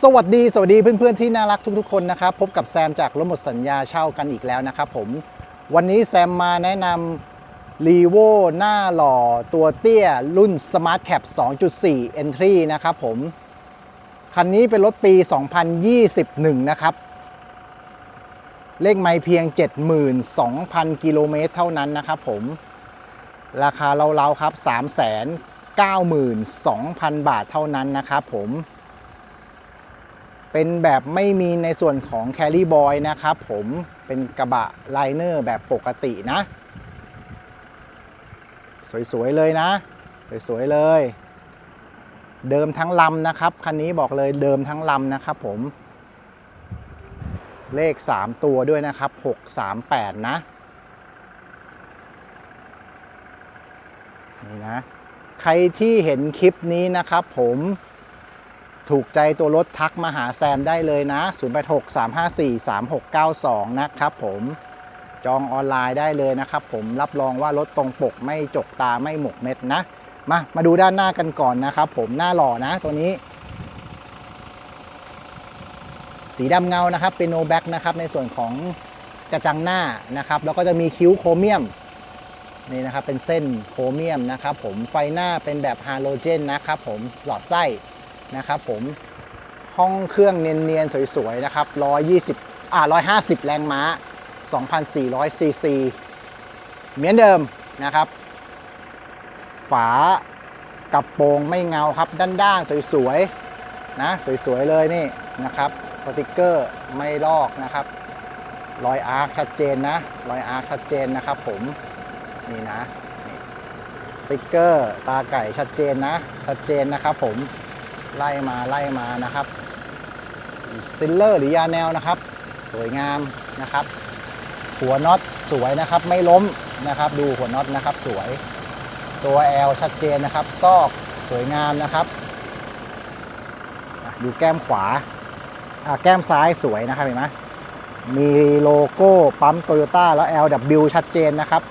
สวัสดีสวัสดีเพื่อนๆที่น่ารักทุกๆคนนะครับพบกับแซมจากรถหมดสัญญาเช่ากันอีกแล้วนะครับผมวันนี้แซมมาแนะนำ r e v o หน้าหล่อตัวเตี้ยรุ่น Smart Cap 2.4 Entry นะครับผม คันนี้เป็นรถปี 2021 นะครับ เลขไม่เพียง 72,000 กิโลเมตรเท่านั้นนะครับผม ราคาเราๆครับ 392,000 บาทเท่านั้นนะครับผม เป็นแบบไม่มีในส่วนของ Carry Boy นะครับผมเป็นกระบะไลเนอร์แบบปกตินะ สวย ๆ เลยนะ สวย ๆ เลย เดิมทั้งลำนะครับ คันนี้บอกเลยเดิมทั้งลำนะครับผม เลข 3 ตัวด้วยนะครับ 638 นะนี่นะ ใครที่เห็นคลิปนี้นะครับผม ถูกใจตัวรถทักมาหาแซมได้เลยนะ 0863543692 นะครับผมจองออนไลน์ได้เลยนะครับผมรับรองว่ารถตรงปกไม่จกตาไม่หมกเม็ดนะ มามาดูด้านหน้ากันก่อนนะครับผมหน้าหล่อนะตัวนี้ สีดำเงานะครับเป็นโนแบ็กนะครับในส่วนของกระจังหน้านะครับ แล้วก็จะมีคิ้วโครเมียมนี่นะครับเป็นเส้นโครเมียมนะครับผมไฟหน้าเป็นแบบฮาโลเจนนะครับผมหลอดไส้ นะครับผมห้องเครื่องเนียนๆ สวยๆ นะครับ 120 อ่า 150 แรงม้า 2,400 ซีซี เหมือนเดิมนะครับ ฝากระโปรงไม่เงาครับ ด้านๆ สวยๆ นะ สวยๆ เลยนี่นะครับ สติกเกอร์ไม่ลอกนะครับ รอยอาร์คชัดเจนนะ รอยอาร์คชัดเจนนะครับผม นี่นะ สติกเกอร์ตาไก่ชัดเจนนะ ชัดเจนนะครับผม ไล่มาไล่มานะครับซิลเลอร์หรือยาแนวนะครับ สวยงามนะครับ หัวน็อตสวยนะครับ ไม่ล้มนะครับ ดูหัวน็อตนะครับสวยตัว L ชัดเจนนะครับ ซอกสวยงามนะครับดูแก้มขวาแก้มซ้ายสวยนะครับเห็นไหมมีโลโก้ปั๊มโตโยต้าแล้ว LW ชัดเจนนะครับ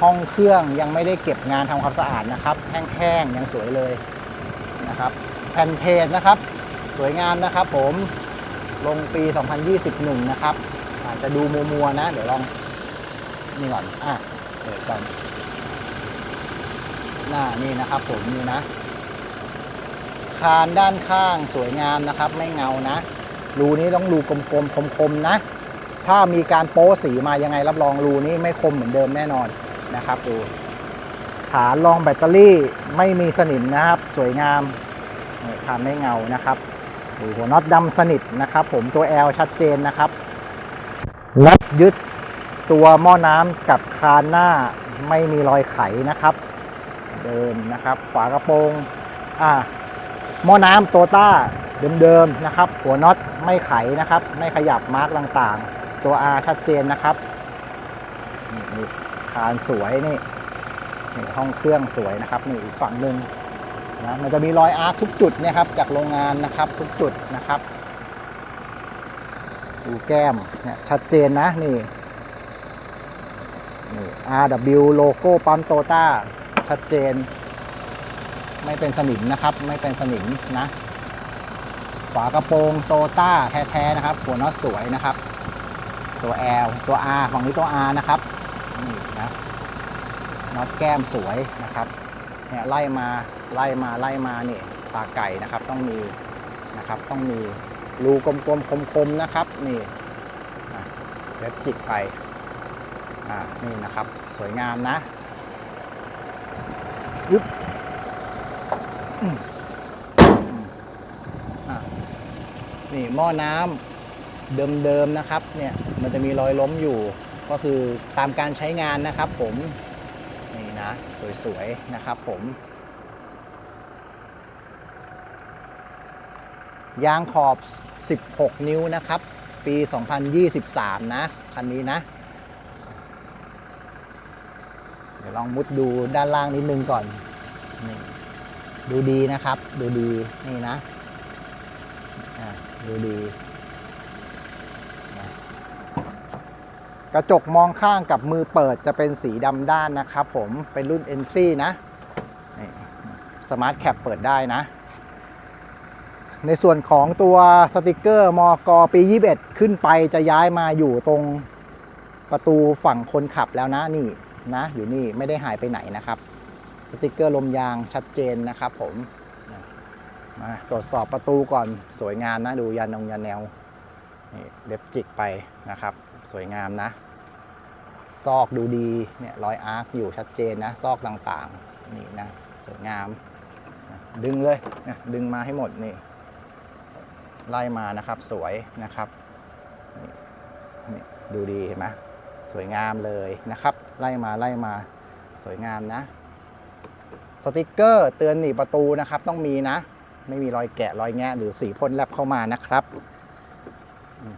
ห้องเครื่องยังไม่ได้เก็บงานทำความสะอาดนะครับ แห้งๆ ยังสวยเลย นะครับ แผ่นเพจนะครับ สวยงามนะครับ ผมลงปี 2021 นะครับ อาจจะดูมัวๆนะ เดี๋ยวลองนี่ก่อนอะเปิดก่อนหน้านี่นะครับ ผมนี่นะ คานด้านข้างสวยงามนะครับ ไม่เงานะรูนี้ต้องรูกลมๆคมๆนะ ถ้ามีการโป๊สีมายังไงรับรองรูนี้ไม่คมเหมือนเดิมแน่นอนนะครับดู ฐานรองแบตเตอรี่ไม่มีสนิมนะครับ สวยงามนี่คานไม่เงานะครับหัวน็อตดำสนิทนะครับ ผมตัว L ชัดเจนนะครับน็อตยึดตัวหม้อน้ำกับคานหน้าไม่มีรอยไขนะครับ เดิมนะครับ ฝากระโปรงอ่าหม้อน้ำโตต้าเดิมๆนะครับ หัวน็อตไม่ไขนะครับ ไม่ขยับมาร์กต่างๆ ตัว R ชัดเจนนะครับคานสวยนี่ นี่ห้องเครื่องสวยนะครับนี่อีกฝั่งหนึ่งนะมันจะมีรอยอาร์คทุกจุดเนะครับจากโรงงานนะครับทุกจุดนะครับ ดูแก้มเนี่ยชัดเจนนะนี่นี่ RW โลโก้ปั๊มโตต้าชัดเจน ไม่เป็นสนิมนะครับ ไม่เป็นสนิมนะฝากระโปรงโตต้าแท้ๆนะครับ หัวน็อตสวยนะครับ ตัว L ตัว R ฝั่งนี้ตัว R นะครับ น็อตแก้มสวยนะครับเนี่ยไล่มาไล่มาไล่มานี่ปลาไก่นะครับต้องมีนะครับต้องมีรูกลมๆคมๆนะครับนี่เล็บจิกไปอ่านี่นะครับสวยงามนะยึบอืมอืมอะนี่หม้อน้ำเดิมๆนะครับเนี่ยมันจะมีรอยล้มอยู่ก็คือตามการใช้งานนะครับผม นะ สวย ๆ นะครับผม ยางขอบ 16 นิ้วนะครับ ปี 2023 นะ คันนี้นะ เดี๋ยวลองมุดดูด้านล่างนิดนึงก่อนนี่ดูดีนะครับ ดูดีนี่นะ อะดูดี กระจกมองข้างกับมือเปิดจะเป็นสีดำด้านนะครับผมเป็นรุ่น Entry นะนี่ Smart Cap เปิดได้นะ ในส่วนของตัวสติกเกอร์มกปี 21 ขึ้นไปจะย้ายมาอยู่ตรงประตูฝั่งคนขับแล้วนะนี่นะอยู่นี่ไม่ได้หายไปไหนนะครับ สติกเกอร์ลมยางชัดเจนนะครับผมมาตรวจสอบประตูก่อนสวยงามนะดูยันนงยันแนวนี่เล็บจิกไปนะครับ สวยงามนะ ซอกดูดีเนี่ยรอยอาร์คอยู่ชัดเจนนะ ซอกต่างๆ นี่นะ สวยงาม ดึงเลยนะดึงมาให้หมดนี่ ไล่มานะครับสวยนะครับนี่นดูดีเห็นไหมสวยงามเลยนะครับ ไล่มาไล่มาสวยงามนะ สติกเกอร์เตือนหนีประตูนะครับ ต้องมีนะ ไม่มีรอยแกะรอยแงะหรือสีพ่นแลบเข้ามานะครับอืม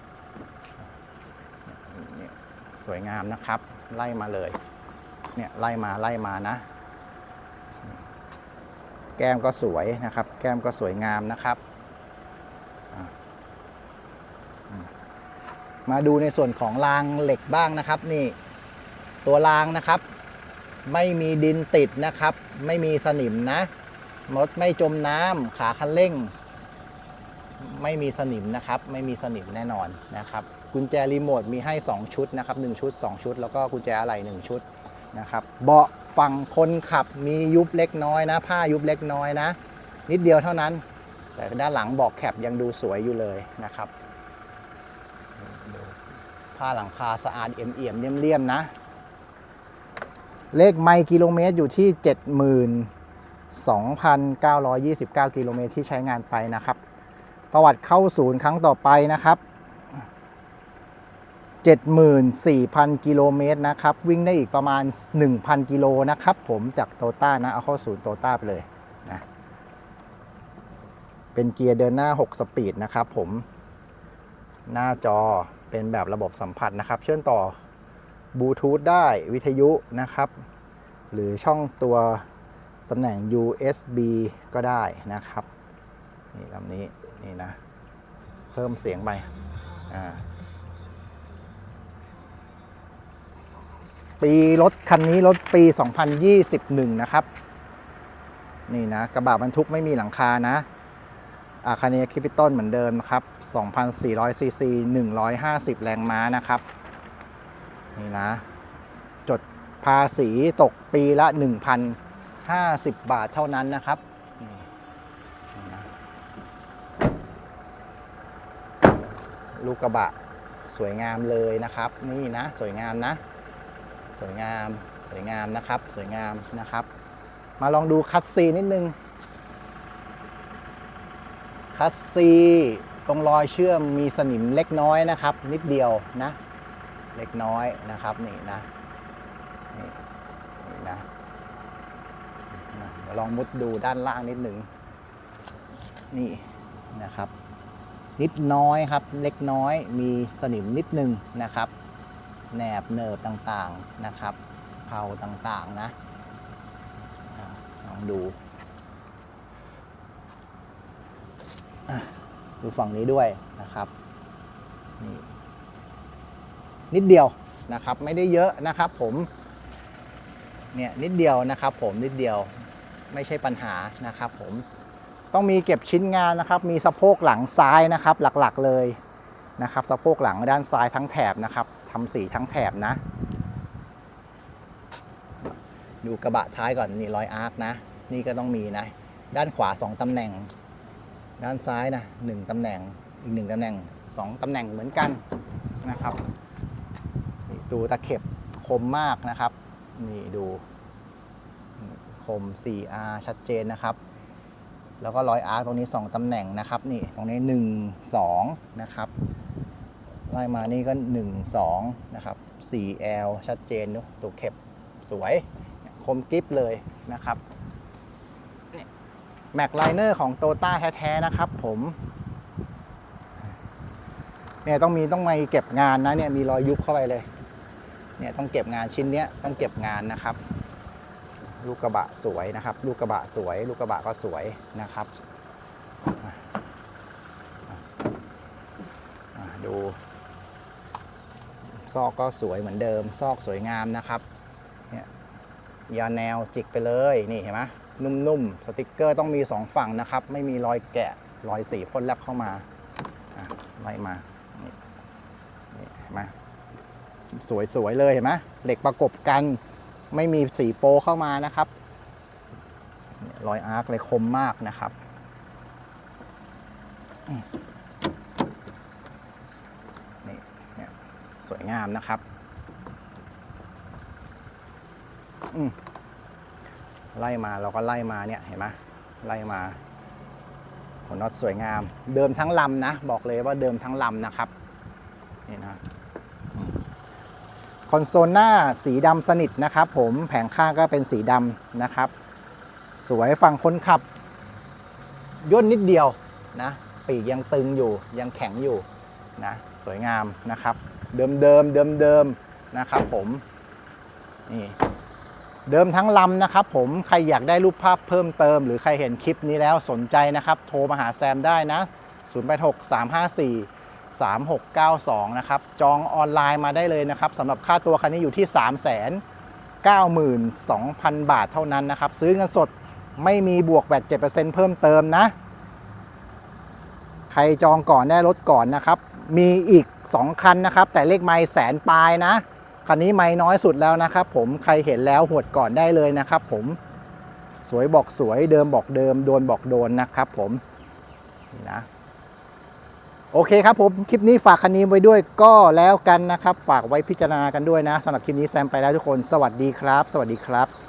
นี่ สวยงามนะครับ ไล่มาเลย เนี่ยไล่มาไล่มานะ แก้มก็สวยนะครับ แก้มก็สวยงามนะครับมมาดูในส่วนของรางเหล็กบ้างนะครับ นี่ตัวรางนะครับ ไม่มีดินติดนะครับ ไม่มีสนิมนะรถไม่จมน้ำขาคันเร่ง ไม่มีสนิมนะครับ ไม่มีสนิมแน่นอนนะครับ กุญแจรีโมทมีให้ 2 ชุดนะครับ1ชุด 2 ชุด แล้วก็กุญแจอะไหล่1ชุดนะครับเบาะฝั่งคนขับมียุบเล็กน้อยนะ ผ้ายุบเล็กน้อยนะ นิดเดียวเท่านั้น แต่ด้านหลังเบอกแคปยังดูสวยอยู่เลยนะครับผ้าหลังคาสะอาดเอี่ยมๆเลี่ยมๆนะ เลขไมล์กิโลเมตรอยู่ที่ 72,929 กิโลเมตรที่ใช้งานไปนะครับ ประวัติเข้าศูนย์ครั้งต่อไปนะครับ 74,000 กิโลเมตรนะครับ วิ่งได้อีกประมาณ 1,000 กิโลนะครับผมจากโตต้านะ เอาเข้าศูนย์โตต้าไปเลยนะเป็นเกียร์เดินหน้า 6 สปีดนะครับผม หน้าจอเป็นแบบระบบสัมผัสนะครับ เชื่อมต่อบลูทูธได้วิทยุนะครับ หรือช่องตัวตำแหน่ง USB ก็ได้นะครับ นี่ลำนี้ นี่นะ เพิ่มเสียงไปอ่า ปีรถคันนี้รถปี 2021 นะครับ นี่นะกระบะบรรทุกไม่มีหลังคานะอาคาเนียคิปิตอนเหมือนเดิมนะครับ 2,400ซีซี150 แรงม้านะครับ นี่นะ จดภาษีตกปีละ 1,050 บาทเท่านั้นนะครับนะลูกกระบะสวยงามเลยนะครับ นี่นะ สวยงามนะ สวยงาม สวยงามนะครับ สวยงามนะครับ มาลองดูคัสซีนิดนึง คัสซีตรงรอยเชื่อมมีสนิมเล็กน้อยนะครับ นิดเดียวนะ เล็กน้อยนะครับนี่นะนี่นี่นะนะเดี๋ยวลองมุดดูด้านล่างนิดหนึ่งนี่นะครับ นิดน้อยครับ เล็กน้อยมีสนิมนิดนึงนะครับ แหนบเนิบต่างๆนะครับเผาต่างๆนะลองดูดูฝั่งนี้ด้วยนะครับนี่นิดเดียวนะครับไม่ได้เยอะนะครับผมเนี่ยนิดเดียวนะครับผมนิดเดียวไม่ใช่ปัญหานะครับผมต้องมีเก็บชิ้นงานนะครับ มีสะโพกหลังซ้ายนะครับหลักๆเลยนะครับสะโพกหลังด้านซ้ายทั้งแถบนะครับ ทำสีทั้งแถบนะ ดูกระบะท้ายก่อนนี่รอยอาร์คนะ นี่ก็ต้องมีนะ ด้านขวา 2ตำแหน่ง ด้านซ้ายนะหนึ่งตำแหน่งอีกหนึ่งตำแหน่งสองตำแหน่งเหมือนกันนะครับดูตะเข็บคมมากนะครับ นี่ดูคม 4R ชัดเจนนะครับ แล้วก็ร้อยอาร์ตรงนี้ 2 ตำแหน่งนะครับ นี่ ตรงนี้ 1 2 นะครับ ไล่มานี่ก็ 1 2 นะครับ 4L ชัดเจนดูตัวเข็บสวย คมกริบเลยนะครับแม็กไลเนอร์ของโตต้าแท้ๆนะครับผมเนี่ยต้องมีต้องมาเก็บงานนะเนี่ยมีรอยยุบเข้าไปเลยเนี่ยต้องเก็บงานชิ้นเนี้ยต้องเก็บงานนะครับ ลูกกระบะสวยนะครับ ลูกกระบะสวย ลูกกระบะก็สวยนะครับอะอะดู ซอกก็สวยเหมือนเดิม ซอกสวยงามนะครับเนี่ยยาแนวจิกไปเลยนี่เห็นไหมนุ่มๆสติกเกอร์ต้องมีสองฝั่งนะครับ ไม่มีรอยแกะรอยสีพ่นแลบเข้ามาไล่มานี่เห็นไหมสวยๆเลยเห็นไหมเหล็กประกบกันไม่มีสีโปเข้ามานะครับรอยอาร์คเลยคมมากนะครับอืมนี่เนี่ย สวยงามนะครับไล่มาเราก็ไล่มาเนี่ยเห็นไหมไล่มาหัวน็อตสวยงาม เดิมทั้งลำนะ บอกเลยว่าเดิมทั้งลำนะครับนี่นะคอนโซลหน้าสีดำสนิทนะครับ ผมแผงข้างก็เป็นสีดำนะครับ สวยฝั่งคนขับ ย่นนิดเดียวนะ ปีกยังตึงอยู่ยังแข็งอยู่นะ สวยงามนะครับ เดิมเดิมเดิมเดิมนะครับผมนี่เดิมทั้งลำนะครับผมใครอยากได้รูปภาพเพิ่มเติม หรือใครเห็นคลิปนี้แล้วสนใจนะครับ โทรมาหาแซมได้นะ 086 354 3692 นะครับ จองออนไลน์มาได้เลยนะครับสำหรับค่าตัวคันนี้อยู่ที่ 392,000 บาทเท่านั้นนะครับ ซื้อเงินสดไม่มีบวกแบต7%เพิ่มเติมนะ ใครจองก่อนได้รถก่อนนะครับ มีอีก 2 คันนะครับ แต่เลขไม่แสนปลายนะคันนี้ไม่น้อยสุดแล้วนะครับผมใครเห็นแล้วหวดก่อนได้เลยนะครับ ผมสวยบอกสวยเดิมบอกเดิม โดนบอกโดนนะครับ ผมนี่นะโอเคครับผมคลิปนี้ฝากคันนี้ไว้ด้วยก็แล้วกันนะครับ ฝากไว้พิจารณากันด้วยนะสำหรับคลิปนี้แซมไปแล้วทุกคน สวัสดีครับ สวัสดีครับ